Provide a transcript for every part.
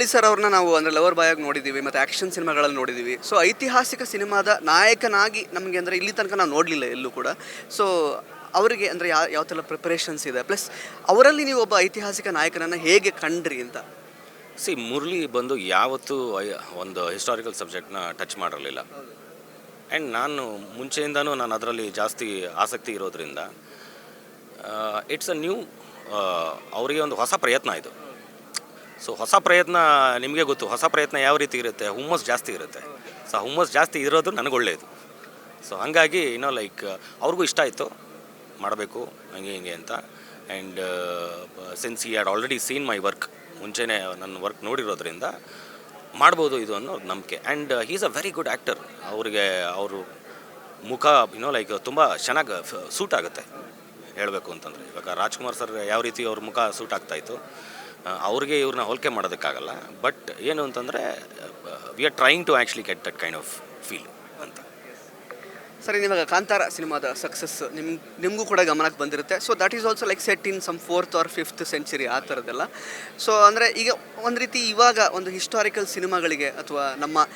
Murali sir ಅವ್ರನ್ನ ನಾವು ಅಂದರೆ ಲವರ್ ಬಾಯ್ ಆಗಿ ನೋಡಿದ್ದೀವಿ ಮತ್ತು ಆ್ಯಕ್ಷನ್ ಸಿನಿಮಾಗಳಲ್ಲಿ ನೋಡಿದ್ದೀವಿ ಸೊ ಐತಿಹಾಸಿಕ ಸಿನಿಮಾದ ನಾಯಕನಾಗಿ ನಮಗೆ ಅಂದರೆ ಇಲ್ಲಿ ತನಕ ನಾವು ನೋಡಲಿಲ್ಲ ಎಲ್ಲೂ ಕೂಡ. ಸೊ ಅವರಿಗೆ ಅಂದರೆ ಯಾವ ಯಾವ ಥರ ಪ್ರಿಪರೇಷನ್ಸ್ ಇದೆ? ಪ್ಲಸ್ ಅವರಲ್ಲಿ ನೀವು ಒಬ್ಬ ಐತಿಹಾಸಿಕ ನಾಯಕನನ್ನು ಹೇಗೆ ಕಂಡ್ರಿ ಅಂತ? ಸಿ ಮುರಳಿ ಬಂದು ಯಾವತ್ತೂ ಒಂದು ಹಿಸ್ಟಾರಿಕಲ್ ಸಬ್ಜೆಕ್ಟ್ನ ಟಚ್ ಮಾಡಿರಲಿಲ್ಲ. ಆ್ಯಂಡ್ ನಾನು ಮುಂಚೆಯಿಂದನೂ ನಾನು ಅದರಲ್ಲಿ ಜಾಸ್ತಿ ಆಸಕ್ತಿ ಇರೋದ್ರಿಂದ ಇಟ್ಸ್ ಅ ನ್ಯೂ ಅವರಿಗೆ ಒಂದು ಹೊಸ ಪ್ರಯತ್ನ ಇದು. ಸೊ ಹೊಸ ಪ್ರಯತ್ನ ನಿಮಗೆ ಗೊತ್ತು. ಹೊಸ ಪ್ರಯತ್ನ ಯಾವ ರೀತಿ ಇರುತ್ತೆ? ಹುಮ್ಮಸ್ ಜಾಸ್ತಿ ಇರುತ್ತೆ. ಸೊ ಹುಮ್ಮಸ್ ಜಾಸ್ತಿ ಇರೋದು ನನಗೆ ಒಳ್ಳೆಯದು ಸೊ ಹಾಗಾಗಿ ಇನ್ನೋ ಲೈಕ್ ಅವ್ರಿಗೂ ಇಷ್ಟ ಆಯಿತು. ಮಾಡಬೇಕು, ಹಂಗೆ, ಹಿಂಗೆ ಅಂತ. And since he had already seen my work ಮುಂಚೆನೇ ನನ್ನ ವರ್ಕ್ ನೋಡಿರೋದ್ರಿಂದ ಮಾಡ್ಬೋದು ಇದು ಅನ್ನೋ ನಂಬಿಕೆ. And is a very good actor ಅವರಿಗೆ, ಅವರು ಮುಖ ಇನ್ನೋ ಲೈಕ್ ತುಂಬ ಚೆನ್ನಾಗಿ ಸೂಟ್ ಆಗುತ್ತೆ. ಹೇಳಬೇಕು ಅಂತಂದರೆ. ಇವಾಗ ರಾಜ್ಕುಮಾರ್ ಸರ್ ಯಾವ ರೀತಿ ಅವ್ರ ಮುಖ ಸೂಟ್ ಆಗ್ತಾಯಿತ್ತು ಅವ್ರಿಗೆ ಇವ್ರನ್ನ ಹೋಲಿಕೆ ಮಾಡೋದಕ್ಕಾಗಲ್ಲ. ಬಟ್ ಏನು ಅಂತಂದರೆ we are trying to actually get that kind of feel ಅಂತ. ಸರಿ ನಿಮಗೆ ಕಾಂತಾರ ಸಿನಿಮಾದ ಸಕ್ಸಸ್ ನಿಮ್ ನಿಮಗೂ ಕೂಡ ಗಮನಕ್ಕೆ ಬಂದಿರುತ್ತೆ. So that is also like set in some fourth or fifth century ಆ ಥರದ್ದೆಲ್ಲ. ಸೊ ಅಂದರೆ ಈಗ ಒಂದು ರೀತಿ ಇವಾಗ ಒಂದು ಹಿಸ್ಟಾರಿಕಲ್ ಸಿನಿಮಾಗಳಿಗೆ ಅಥವಾ ನಮ್ಮ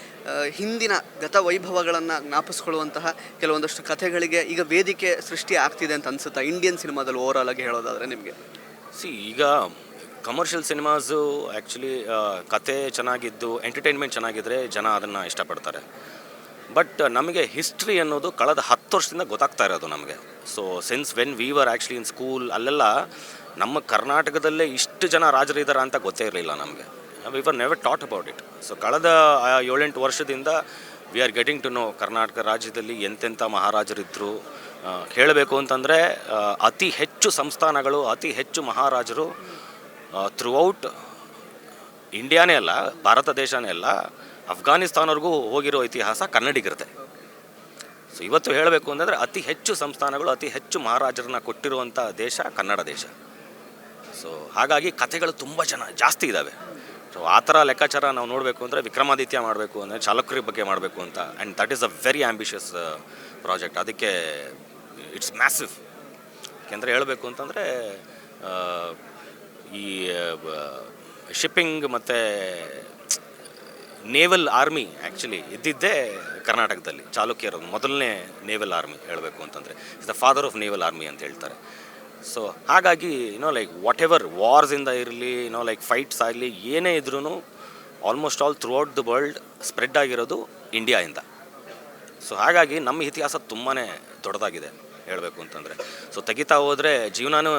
ಹಿಂದಿನ ಗತ ವೈಭವಗಳನ್ನು ಜ್ಞಾಪಿಸ್ಕೊಳ್ಳುವಂತಹ ಕೆಲವೊಂದಷ್ಟು ಕಥೆಗಳಿಗೆ ಈಗ ವೇದಿಕೆ ಸೃಷ್ಟಿ ಆಗ್ತಿದೆ ಅಂತ ಅನ್ಸುತ್ತಾ? ಇಂಡಿಯನ್ ಸಿನಿಮಾದಲ್ಲಿ ಓವರಾಲ್ ಆಗಿ ಹೇಳೋದಾದರೆ ನಿಮಗೆ. ಸಿ ಈಗ ಕಮರ್ಷಿಯಲ್ ಸಿನಿಮಾಸು ಆ್ಯಕ್ಚುಲಿ ಕತೆ ಚೆನ್ನಾಗಿದ್ದು ಎಂಟರ್ಟೈನ್ಮೆಂಟ್ ಚೆನ್ನಾಗಿದ್ದರೆ ಜನ ಅದನ್ನು ಇಷ್ಟಪಡ್ತಾರೆ. ಬಟ್ ನಮಗೆ ಹಿಸ್ಟ್ರಿ ಅನ್ನೋದು ಕಳೆದ ಹತ್ತು ವರ್ಷದಿಂದ ಗೊತ್ತಾಗ್ತಾ ಇರೋದು ನಮಗೆ. So since when we were actually in school ಅಲ್ಲೆಲ್ಲ ನಮ್ಮ ಕರ್ನಾಟಕದಲ್ಲೇ ಇಷ್ಟು ಜನ ರಾಜರಿದ್ದಾರೆ ಅಂತ ಗೊತ್ತೇ ಇರಲಿಲ್ಲ ನಮಗೆ. We were never taught about it so ಕಳೆದ ಏಳೆಂಟು ವರ್ಷದಿಂದ we are getting to know Karnataka ರಾಜ್ಯದಲ್ಲಿ ಎಂತೆಂಥ ಮಹಾರಾಜರಿದ್ದರು ಹೇಳಬೇಕು ಅಂತಂದರೆ ಅತಿ ಹೆಚ್ಚು ಸಂಸ್ಥಾನಗಳು, ಅತಿ ಹೆಚ್ಚು ಮಹಾರಾಜರು ಥ್ರೂಔಟ್ ಇಂಡಿಯಾನೇ ಅಲ್ಲ, ಭಾರತ ದೇಶನೇ ಅಲ್ಲ, ಅಫ್ಘಾನಿಸ್ತಾನವರೆಗೂ ಹೋಗಿರೋ ಇತಿಹಾಸ ಕನ್ನಡಿಗರದೆ ಸೊ ಇವತ್ತು ಹೇಳಬೇಕು ಅಂತಂದರೆ ಅತಿ ಹೆಚ್ಚು ಸಂಸ್ಥಾನಗಳು, ಅತಿ ಹೆಚ್ಚು ಮಹಾರಾಜರನ್ನ ಕೊಟ್ಟಿರುವಂಥ ದೇಶ ಕನ್ನಡ ದೇಶ. ಸೊ ಹಾಗಾಗಿ ಕಥೆಗಳು ತುಂಬ ಜನ, ಜಾಸ್ತಿ ಇದ್ದಾವೆ ಸೊ ಆ ಥರ ಲೆಕ್ಕಾಚಾರ ನಾವು ನೋಡಬೇಕು ಅಂದರೆ ವಿಕ್ರಮಾದಿತ್ಯ ಮಾಡಬೇಕು ಅಂದರೆ ಚಾಲುಕ್ಯರ ಬಗ್ಗೆ ಮಾಡಬೇಕು ಅಂತ. And that is a very ambitious project ಅದಕ್ಕೆ ಇಟ್ಸ್ ಮ್ಯಾಸಿವ್ ಯಾಕೆಂದರೆ ಹೇಳಬೇಕು ಅಂತಂದರೆ ಈ ಶಿಪ್ಪಿಂಗ್ ಮತ್ತು ನೇವಲ್ ಆರ್ಮಿ ಆ್ಯಕ್ಚುಲಿ ಇದ್ದಿದ್ದೇ ಕರ್ನಾಟಕದಲ್ಲಿ ಚಾಲುಕ್ಯರ ಮೊದಲನೇ ನೇವಲ್ ಆರ್ಮಿ ಹೇಳಬೇಕು ಅಂತಂದರೆ is the father of naval army ಅಂತ ಹೇಳ್ತಾರೆ. ಸೊ ಹಾಗಾಗಿ ಏನೋ ಲೈಕ್ ವಾಟ್ ಎವರ್ ವಾರ್ಸಿಂದ ಇರಲಿ ಏನೋ ಲೈಕ್ ಫೈಟ್ಸ್ ಆಗಲಿ, ಏನೇ ಇದ್ರೂ almost all throughout the world spread ಆಗಿರೋದು ಇಂಡಿಯಾಯಿಂದ ಸೊ ಹಾಗಾಗಿ ನಮ್ಮ ಇತಿಹಾಸ ತುಂಬಾ ದೊಡ್ಡದಾಗಿದೆ. ಹೇಳಬೇಕು ಅಂತಂದರೆ. ಸೊ ತೆಗಿತಾ ಹೋದರೆ ಜೀವನನೂ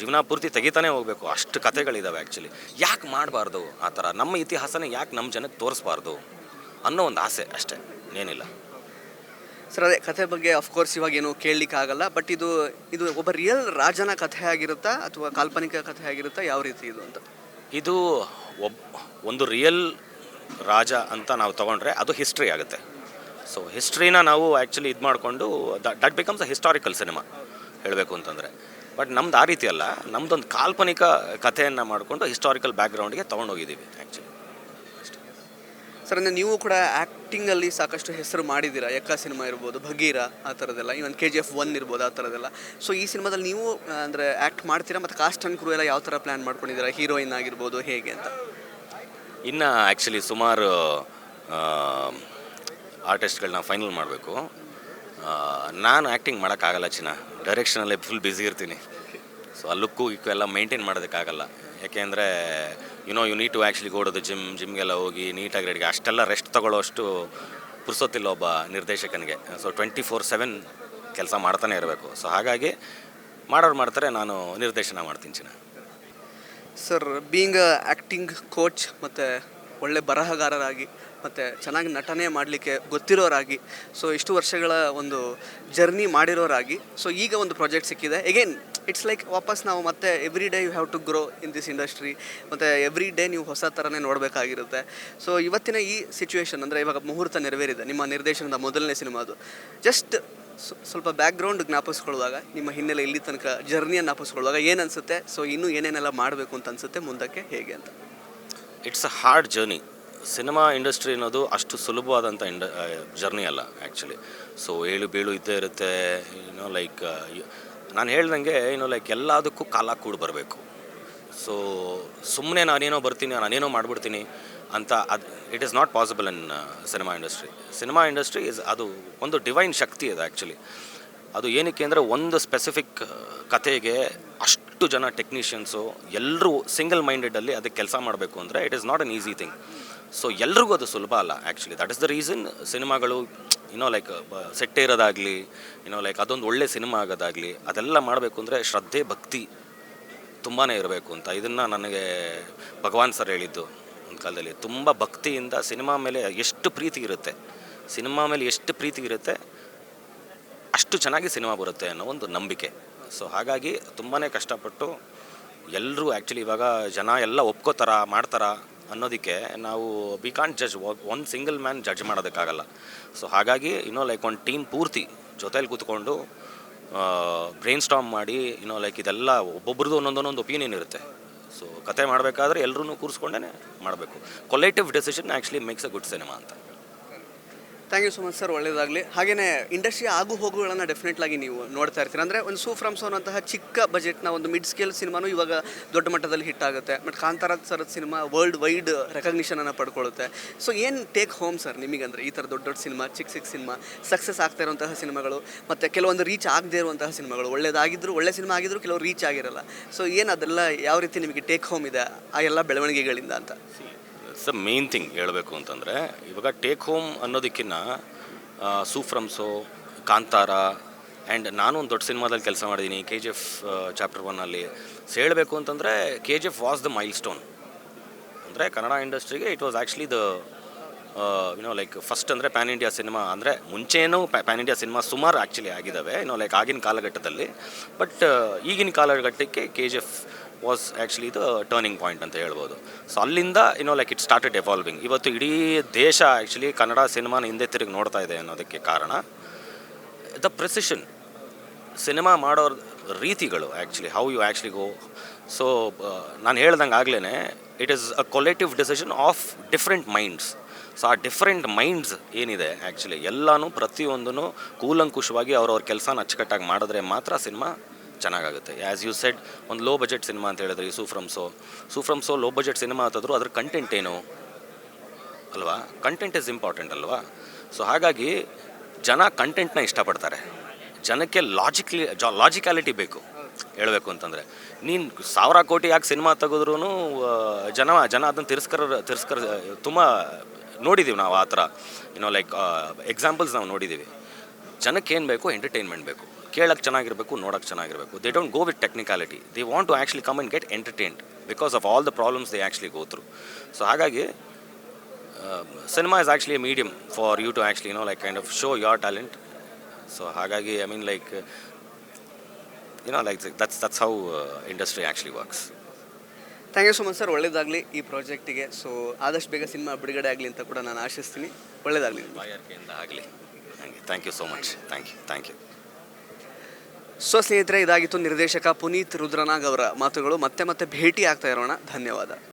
ಜೀವನ ಪೂರ್ತಿ ತೆಗಿತಾನೆ ಹೋಗಬೇಕು. ಅಷ್ಟು ಕಥೆಗಳಿದ್ದಾವೆ ಆ್ಯಕ್ಚುಲಿ ಯಾಕೆ ಮಾಡಬಾರ್ದು ಆ ಥರ? ನಮ್ಮ ಇತಿಹಾಸನೇ ಯಾಕೆ ನಮ್ಮ ಜನಕ್ಕೆ ತೋರಿಸ್ಬಾರ್ದು ಅನ್ನೋ ಒಂದು ಆಸೆ ಅಷ್ಟೇ. ಏನಿಲ್ಲ. ಸರ್ ಅದೇ ಕಥೆ ಬಗ್ಗೆ ಅಫ್ಕೋರ್ಸ್ ಇವಾಗ ಏನು ಕೇಳಲಿಕ್ಕೆ ಆಗಲ್ಲ ಬಟ್ ಇದು ಇದು ಒಬ್ಬ ರಿಯಲ್ ರಾಜನ ಕಥೆ ಆಗಿರುತ್ತಾ ಅಥವಾ ಕಾಲ್ಪನಿಕ ಕಥೆ ಆಗಿರುತ್ತಾ? ಯಾವ ರೀತಿ ಇದು ಅಂತ? ಇದು ಒಬ್ ಒಂದು ರಿಯಲ್ ರಾಜ ಅಂತ ನಾವು ತಗೊಂಡ್ರೆ ಅದು ಹಿಸ್ಟ್ರಿ ಆಗುತ್ತೆ. ಸೊ ಹಿಸ್ಟ್ರಿನ ನಾವು ಆ್ಯಕ್ಚುಲಿ ಇದು ಮಾಡಿಕೊಂಡು that becomes a historical cinema ಹೇಳಬೇಕು ಅಂತಂದರೆ. ಬಟ್ ನಮ್ದು ಆ ರೀತಿ ಅಲ್ಲ. ನಮ್ದೊಂದು ಕಾಲ್ಪನಿಕ ಕಥೆಯನ್ನು ಮಾಡಿಕೊಂಡು ಹಿಸ್ಟಾರಿಕಲ್ ಬ್ಯಾಕ್ಗ್ರೌಂಡ್ಗೆ ತೊಗೊಂಡೋಗಿದ್ದೀವಿ ಆ್ಯಕ್ಚುಲಿ ಸರ್ ಅಂದರೆ ನೀವು ಕೂಡ ಆ್ಯಕ್ಟಿಂಗಲ್ಲಿ ಸಾಕಷ್ಟು ಹೆಸರು ಮಾಡಿದ್ದೀರಾ? ಎಕ್ಕ ಸಿನಿಮಾ ಇರ್ಬೋದು ಭಗೀರ ಆ ಥರದ್ದೆಲ್ಲ. Even K G F one ಇರ್ಬೋದು ಆ ಥರದ್ದೆಲ್ಲ. ಸೊ ಈ ಸಿನಿಮಾದಲ್ಲಿ ನೀವು ಅಂದರೆ ಆ್ಯಕ್ಟ್ ಮಾಡ್ತೀರಾ? ಮತ್ತು ಕಾಸ್ಟ್ ಅಂಡ್ ಕ್ರೂ ಎಲ್ಲ ಯಾವ ಥರ ಪ್ಲ್ಯಾನ್ ಮಾಡ್ಕೊಂಡಿದ್ದೀರಾ? ಹೀರೋಯಿನ್ ಆಗಿರ್ಬೋದು ಹೇಗೆ ಅಂತ? ಇನ್ನು ಆ್ಯಕ್ಚುಲಿ ಸುಮಾರು ಆರ್ಟಿಸ್ಟ್ಗಳನ್ನ ಫೈನಲ್ ಮಾಡಬೇಕು. ನಾನು ಆ್ಯಕ್ಟಿಂಗ್ ಮಾಡೋಕ್ಕಾಗಲ್ಲ ಚಿನ್ನ. ಡೈರೆಕ್ಷನಲ್ಲಿ ಫುಲ್ ಬ್ಯುಸಿ ಇರ್ತೀನಿ. ಸೊ, ಆ ಲುಕ್ಕು ಇಕ್ಕು ಎಲ್ಲ ಮೇಂಟೈನ್ ಮಾಡೋದಕ್ಕಾಗಲ್ಲ. ಯಾಕೆಂದರೆ you know you need to actually ಓಡೋದು ಜಿಮ್ ಜಿಮ್ಗೆಲ್ಲ ಹೋಗಿ ನೀಟಾಗಿ ರೆಡಿಗೆ ಅಷ್ಟೆಲ್ಲ ರೆಸ್ಟ್ ತಗೊಳ್ಳೋಷ್ಟು ಪುರ್ಸೊತ್ತಿಲ್ಲ ಒಬ್ಬ ನಿರ್ದೇಶಕನಿಗೆ. ಸೊ ಟ್ವೆಂಟಿ ಫೋರ್ ಸೆವೆನ್ ಕೆಲಸ ಮಾಡ್ತಾನೆ ಇರಬೇಕು. ಸೊ ಹಾಗಾಗಿ ಮಾಡೋರು ಮಾಡ್ತಾರೆ, ನಾನು ನಿರ್ದೇಶನ ಮಾಡ್ತೀನಿ ಚಿನ್ನ. ಸರ್ ಬೀಯಿಂಗ್ ಆ್ಯಕ್ಟಿಂಗ್ ಕೋಚ್ ಮತ್ತು ಒಳ್ಳೆ ಬರಹಗಾರರಾಗಿ ಮತ್ತು ಚೆನ್ನಾಗಿ ನಟನೆ ಮಾಡಲಿಕ್ಕೆ ಗೊತ್ತಿರೋರಾಗಿ ಸೊ ಇಷ್ಟು ವರ್ಷಗಳ ಒಂದು ಜರ್ನಿ ಮಾಡಿರೋರಾಗಿ ಸೊ ಈಗ ಒಂದು ಪ್ರಾಜೆಕ್ಟ್ ಸಿಕ್ಕಿದೆ. ಎಗೇನ್ ಇಟ್ಸ್ ಲೈಕ್ ವಾಪಸ್ ನಾವು ಮತ್ತೆ every day you have to grow in this industry ಮತ್ತು ಎವ್ರಿ ಡೇ ನೀವು ಹೊಸ ಥರನೇ ನೋಡಬೇಕಾಗಿರುತ್ತೆ. ಸೊ ಇವತ್ತಿನ ಈ ಸಿಚುವೇಶನ್ ಅಂದರೆ ಇವಾಗ ಮುಹೂರ್ತ ನೆರವೇರಿದೆ, ನಿಮ್ಮ ನಿರ್ದೇಶನದ ಮೊದಲನೇ ಸಿನಿಮಾ ಅದು. ಜಸ್ಟ್ ಸ್ವಲ್ಪ ಬ್ಯಾಕ್ಗ್ರೌಂಡ್ ಜ್ಞಾಪಿಸ್ಕೊಳ್ಳುವಾಗ, ನಿಮ್ಮ ಹಿನ್ನೆಲೆ ಇಲ್ಲಿ ತನಕ ಜರ್ನಿಯನ್ನು ಜ್ಞಾಪಿಸ್ಕೊಳ್ಳುವಾಗ ಏನು ಅನಿಸುತ್ತೆ? ಸೊ ಇನ್ನೂ ಏನೇನೆಲ್ಲ ಮಾಡಬೇಕು ಅಂತ ಅನಿಸುತ್ತೆ? ಮುಂದಕ್ಕೆ ಹೇಗೆ ಅಂತ. It's a hard journey cinema industry ಅನ್ನೋದು ಅಷ್ಟು ಸುಲಭವಾದಂಥ ಇಂಡ ಜರ್ನಿ ಅಲ್ಲ ಆ್ಯಕ್ಚುಲಿ ಸೊ ಏಳು ಬೀಳು ಇದ್ದೇ ಇರುತ್ತೆ ಏನೋ ಲೈಕ್ ನಾನು ಹೇಳ್ದಂಗೆ ಏನೋ ಲೈಕ್ ಎಲ್ಲದಕ್ಕೂ ಕಾಲ ಕೂಡ ಬರಬೇಕು. ಸೊ ಸುಮ್ಮನೆ ನಾನೇನೋ ಬರ್ತೀನಿ, ನಾನೇನೋ ಮಾಡಿಬಿಡ್ತೀನಿ ಅಂತ ಅದು it is not possible in cinema industry cinema industry is ಅದು ಒಂದು ಡಿವೈನ್ ಶಕ್ತಿ ಅದು ಆ್ಯಕ್ಚುಲಿ ಅದು ಏನಕ್ಕೆ ಅಂದರೆ ಒಂದು ಸ್ಪೆಸಿಫಿಕ್ ಕಥೆಗೆ ಅಷ್ಟು ಜನ ಟೆಕ್ನಿಷಿಯನ್ಸು ಎಲ್ಲರೂ ಸಿಂಗಲ್ ಮೈಂಡೆಡಲ್ಲಿ ಅದಕ್ಕೆ ಕೆಲಸ ಮಾಡಬೇಕು ಅಂದರೆ it is not an easy thing so ಎಲ್ರಿಗೂ ಅದು ಸುಲಭ ಅಲ್ಲ actually that is the reason ಸಿನಿಮಾಗಳು ಏನೋ ಲೈಕ್ ಸೆಟ್ಟೆ ಇರೋದಾಗಲಿ ಏನೋ ಲೈಕ್ ಅದೊಂದು ಒಳ್ಳೆ ಸಿನಿಮಾ ಆಗೋದಾಗಲಿ, ಅದೆಲ್ಲ ಮಾಡಬೇಕು ಅಂದರೆ ಶ್ರದ್ಧೆ, ಭಕ್ತಿ ತುಂಬಾ ಇರಬೇಕು ಅಂತ. ಇದನ್ನು ನನಗೆ ಭಗವಾನ್ ಸರ್ ಹೇಳಿದ್ದು ಒಂದು ಕಾಲದಲ್ಲಿ. ತುಂಬ ಭಕ್ತಿಯಿಂದ ಸಿನಿಮಾ ಮೇಲೆ ಎಷ್ಟು ಪ್ರೀತಿ ಇರುತ್ತೆ, ಸಿನಿಮಾ ಮೇಲೆ ಎಷ್ಟು ಪ್ರೀತಿ ಇರುತ್ತೆ, ಅಷ್ಟು ಚೆನ್ನಾಗಿ ಸಿನಿಮಾ ಬರುತ್ತೆ ಅನ್ನೋ ಒಂದು ನಂಬಿಕೆ. ಸೊ ಹಾಗಾಗಿ ತುಂಬಾ ಕಷ್ಟಪಟ್ಟು ಎಲ್ಲರೂ ಆ್ಯಕ್ಚುಲಿ ಇವಾಗ ಜನ ಎಲ್ಲ ಒಪ್ಕೋತಾರ, ಮಾಡ್ತಾರ ಅನ್ನೋದಕ್ಕೆ ನಾವು we can't judge one single man judge ಮಾಡೋದಕ್ಕಾಗಲ್ಲ. So ಹಾಗಾಗಿ ಇನ್ನೋ ಲೈಕ್ ಒಂದು ಟೀಮ್ ಪೂರ್ತಿ ಜೊತೇಲಿ ಕೂತ್ಕೊಂಡು ಬ್ರೈನ್ ಸ್ಟಾಮ್ ಮಾಡಿ ಇನ್ನೋ ಲೈಕ್ ಇದೆಲ್ಲ ಒಬ್ಬೊಬ್ರದ್ದು ಒಂದೊಂದೊಂದು ಒಪಿನಿಯನ್ ಇರುತ್ತೆ. ಸೊ ಕತೆ ಮಾಡಬೇಕಾದ್ರೆ ಎಲ್ಲರೂ ಕೂರಿಸ್ಕೊಂಡೇ ಮಾಡಬೇಕು. Collective decision actually makes a good cinema ಅಂತ. Thank you so much sir ಒಳ್ಳೇದಾಗಲಿ. ಹಾಗೆಯೇ ಇಂಡಸ್ಟ್ರಿ ಆಗು ಹೋಗುಗಳನ್ನು ಡೆಫಿನೆಟ್ಲಾಗಿ ನೀವು ನೋಡ್ತಾ ಇರ್ತೀರ. ಅಂದರೆ ಒಂದು ಸೂಫ್ರಮ್ಸ್ ಅನ್ನೋಂತಹ ಚಿಕ್ಕ ಬಜೆಟ್ನ ಒಂದು ಮಿಡ್ ಸ್ಕೇಲ್ ಸಿನಿಮಾನೂ ಇವಾಗ ದೊಡ್ಡ ಮಟ್ಟದಲ್ಲಿ ಹಿಟ್ ಆಗುತ್ತೆ. But Kantara sir cinema world wide ರೆಕಗ್ನಿಷನನ್ನು ಪಡ್ಕೊಳ್ಳುತ್ತೆ ಸೊ ಏನು ಟೇಕ್ ಹೋಮ್ ಸರ್ ನಿಮಗಂದ್ರೆ ಈ ಥರ ದೊಡ್ಡ ದೊಡ್ಡ ಸಿನಿಮಾ, ಚಿಕ್ಕ ಚಿಕ್ಕ ಸಿನಿಮಾ ಸಕ್ಸಸ್ ಆಗ್ತಾ ಇರುವಂತಹ ಸಿನಿಮಾಗಳು, ಮತ್ತು ಕೆಲವೊಂದು ರೀಚ್ ಆಗದೇ ಇರುವಂತಹ ಸಿನಿಮಾಗಳು, ಒಳ್ಳೇದಾಗಿದ್ರು, ಒಳ್ಳೆ ಸಿನಿಮಾ ಆಗಿದ್ರು ಕೆಲವು ರೀಚ್ ಆಗಿರಲ್ಲ. ಸೊ ಏನು ಅದೆಲ್ಲ ಯಾವ ರೀತಿ ನಿಮಗೆ ಟೇಕ್ ಹೋಮ್ ಇದೆ ಆ ಎಲ್ಲ ಬೆಳವಣಿಗೆಗಳಿಂದ ಅಂತ? ದ ಮೇನ್ ಥಿಂಗ್ ಹೇಳಬೇಕು ಅಂತಂದರೆ, ಇವಾಗ ಟೇಕ್ ಹೋಮ್ ಅನ್ನೋದಕ್ಕಿಂತ ಸೂಫ್ರಮ್ಸು ಕಾಂತಾರ ಆ್ಯಂಡ್ ನಾನು ಒಂದು ದೊಡ್ಡ ಸಿನಿಮಾದಲ್ಲಿ ಕೆಲಸ ಮಾಡಿದ್ದೀನಿ ಕೆ ಜಿ ಎಫ್ ಚಾಪ್ಟರ್ ಒನ್ನಲ್ಲಿ ಸೊ ಹೇಳಬೇಕು ಅಂತಂದರೆ K G F was the milestone ಅಂದರೆ ಕನ್ನಡ ಇಂಡಸ್ಟ್ರಿಗೆ it was actually the you know like first ಅಂದರೆ ಪ್ಯಾನ್ ಇಂಡಿಯಾ ಸಿನಿಮಾ ಅಂದರೆ ಮುಂಚೆನೂ ಪ್ಯಾನ್ ಇಂಡಿಯಾ ಸಿನಿಮಾ ಸುಮಾರು ಆ್ಯಕ್ಚುಲಿ ಆಗಿದ್ದಾವೆ ಯುನೋ ಲೈಕ್ ಆಗಿನ ಕಾಲಘಟ್ಟದಲ್ಲಿ. ಬಟ್ ಈಗಿನ ಕಾಲಘಟ್ಟಕ್ಕೆ K G F was actually ಇದು ಟರ್ನಿಂಗ್ ಪಾಯಿಂಟ್ ಅಂತ ಹೇಳ್ಬೋದು. ಸೊ ಅಲ್ಲಿಂದ ಏನೋ ಲೈಕ್ ಇಟ್ ಸ್ಟಾರ್ಟೆಡ್ ಎವಾಲ್ವಿಂಗ್ ಇವತ್ತು ಇಡೀ ದೇಶ ಆ್ಯಕ್ಚುಲಿ ಕನ್ನಡ ಸಿನಿಮಾನ ಹಿಂದೆ ತಿರುಗಿ ನೋಡ್ತಾ ಇದೆ ಅನ್ನೋದಕ್ಕೆ ಕಾರಣ ದ ಪ್ರೆಸಿಷನ್ ಸಿನಿಮಾ ಮಾಡೋ ರೀತಿಗಳು actually how you actually go so ನಾನು ಹೇಳ್ದಂಗೆ ಆಗ್ಲೇ it is a collective decision of different minds so ಆ ಡಿಫ್ರೆಂಟ್ ಮೈಂಡ್ಸ್ ಏನಿದೆ ಆ್ಯಕ್ಚುಲಿ ಎಲ್ಲನೂ ಪ್ರತಿಯೊಂದೂ ಕೂಲಂಕುಷವಾಗಿ ಅವ್ರವ್ರ ಕೆಲಸನ ಅಚ್ಚುಕಟ್ಟಾಗಿ ಮಾಡಿದ್ರೆ ಮಾತ್ರ ಸಿನಿಮಾ ಚೆನ್ನಾಗಾಗುತ್ತೆ. ಆ್ಯಸ್ ಯು ಸೆಡ್ ಒಂದು ಲೋ ಬಜೆಟ್ ಸಿನಿಮಾ ಅಂತ ಹೇಳಿದ್ರೆ ಈ ಫ್ರಮ್ ಸೂಫ್ರಮ್ಸೋ ಲೋ ಬಜೆಟ್ ಸಿನಿಮಾ ಅಂತಂದ್ರು ಅದ್ರ ಕಂಟೆಂಟ್ ಏನು? ಅಲ್ವಾ? ಕಂಟೆಂಟ್ ಇಸ್ ಇಂಪಾರ್ಟೆಂಟ್ ಅಲ್ವಾ? ಸೊ ಹಾಗಾಗಿ ಜನ ಕಂಟೆಂಟ್ನ ಇಷ್ಟಪಡ್ತಾರೆ. ಜನಕ್ಕೆ ಲಾಜಿಕ್ಲಿ ಜಾ ಲಾಜಿಕ್ಯಾಲಿಟಿ ಬೇಕು. ಹೇಳಬೇಕು ಅಂತಂದರೆ, ನೀನು ಸಾವಿರ ಕೋಟಿ ಯಾಕೆ ಸಿನಿಮಾ ತೆಗೆದ್ರೂ ಜನ ಜನ ಅದನ್ನು ತಿರಸ್ಕರ ತಿರಸ್ಕರ, ತುಂಬ ನೋಡಿದ್ದೀವಿ ನಾವು ಆ ಥರ. ಏನೋ ಲೈಕ್ ಎಕ್ಸಾಂಪಲ್ಸ್ ನಾವು ನೋಡಿದ್ದೀವಿ ಜನಕ್ಕೆ ಏನು ಬೇಕು? ಎಂಟರ್ಟೈನ್ಮೆಂಟ್ ಬೇಕು. ಕೇಳಕ್ಕೆ ಚೆನ್ನಾಗಿರಬೇಕು ನೋಡೋಕ್ಕೆ ಚೆನ್ನಾಗಿರಬೇಕು. They don't go with technicality they want to actually come and get entertained because of all the problems they actually go through so ಹಾಗಾಗಿ cinema is actually a medium for you to actually know like kind of show your talent so ಹಾಗಾಗಿ I mean like you know like that's that's how industry actually works thank you so much sir ಒಳ್ಳೇದಾಗಲಿ ಈ ಪ್ರಾಜೆಕ್ಟಿಗೆ. So ಆದಷ್ಟು ಬೇಗ cinema ಬಿಡುಗಡೆ ಆಗಲಿ ಅಂತ ಕೂಡ ನಾನು ಆಶಿಸ್ತೀನಿ. ಒಳ್ಳೇದಾಗಲಿ. ಬಾಯಾರಿಕೆಯಿಂದ ಆಗಲಿ. ಹಾಗೆ thank you so much thank you thank you so ಸ್ನೇಹಿತರೆ ಇದಾಗಿತ್ತು ನಿರ್ದೇಶಕ ಪುನೀತ್ ರುದ್ರನಾಗ್ ಅವರ ಮಾತುಗಳು. ಮತ್ತೆ ಮತ್ತೆ ಭೇಟಿ ಆಗ್ತಾ ಇರೋಣ. ಧನ್ಯವಾದ.